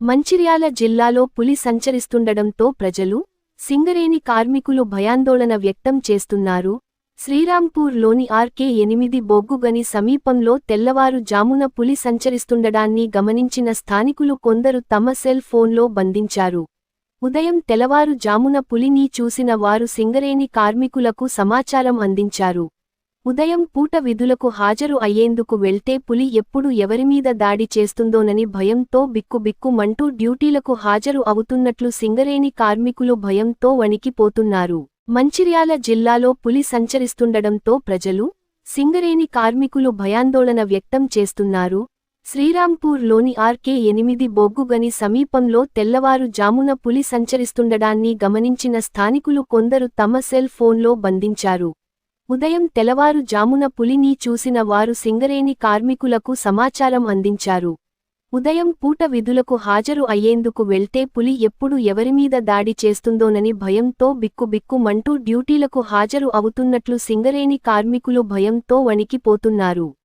మంచిర్యాల జిల్లాలో పులి సంచరిస్తుండడంతో ప్రజలు సింగరేణి కార్మికులు భయాందోళన వ్యక్తం చేస్తున్నారు. శ్రీరాంపూర్లోని ఆర్కే ఎనిమిది బొగ్గుగని సమీపంలో తెల్లవారు జామున పులి సంచరిస్తుండడాన్ని గమనించిన స్థానికులు కొందరు తమ సెల్ ఫోన్లో బంధించారు. ఉదయం తెల్లవారు జామున పులిని చూసిన వారు సింగరేణి కార్మికులకు సమాచారం అందించారు. ఉదయం పూట విధులకు హాజరు అయ్యేందుకు వెళ్తే పులి ఎప్పుడు ఎవరిమీద దాడి చేస్తుందోనని భయంతో బిక్కుబిక్కుమంటూ డ్యూటీలకు హాజరు అవుతున్నట్లు సింగరేణి కార్మికులు భయంతో వణికిపోతున్నారు. మంచిర్యాల జిల్లాలో పులి సంచరిస్తుండడంతో ప్రజలు సింగరేణి కార్మికులు భయాందోళన వ్యక్తం చేస్తున్నారు. శ్రీరాంపూర్లోని ఆర్కే ఎనిమిది బొగ్గుగని సమీపంలో తెల్లవారు జామున పులి సంచరిస్తుండడాన్ని గమనించిన స్థానికులు కొందరు తమ సెల్ ఫోన్లో బంధించారు. ఉదయం తెలవారు జామున పులిని చూసిన వారు సింగరేణి కార్మికులకు సమాచారం అందించారు. ఉదయం పూట విధులకు హాజరు అయ్యేందుకు వెళ్తే పులి ఎప్పుడు ఎవరిమీద దాడి చేస్తుందోనని భయంతో బిక్కుబిక్కుమంటూ డ్యూటీలకు హాజరు అవుతున్నట్లు సింగరేణి కార్మికులు భయంతో వణికిపోతున్నారు.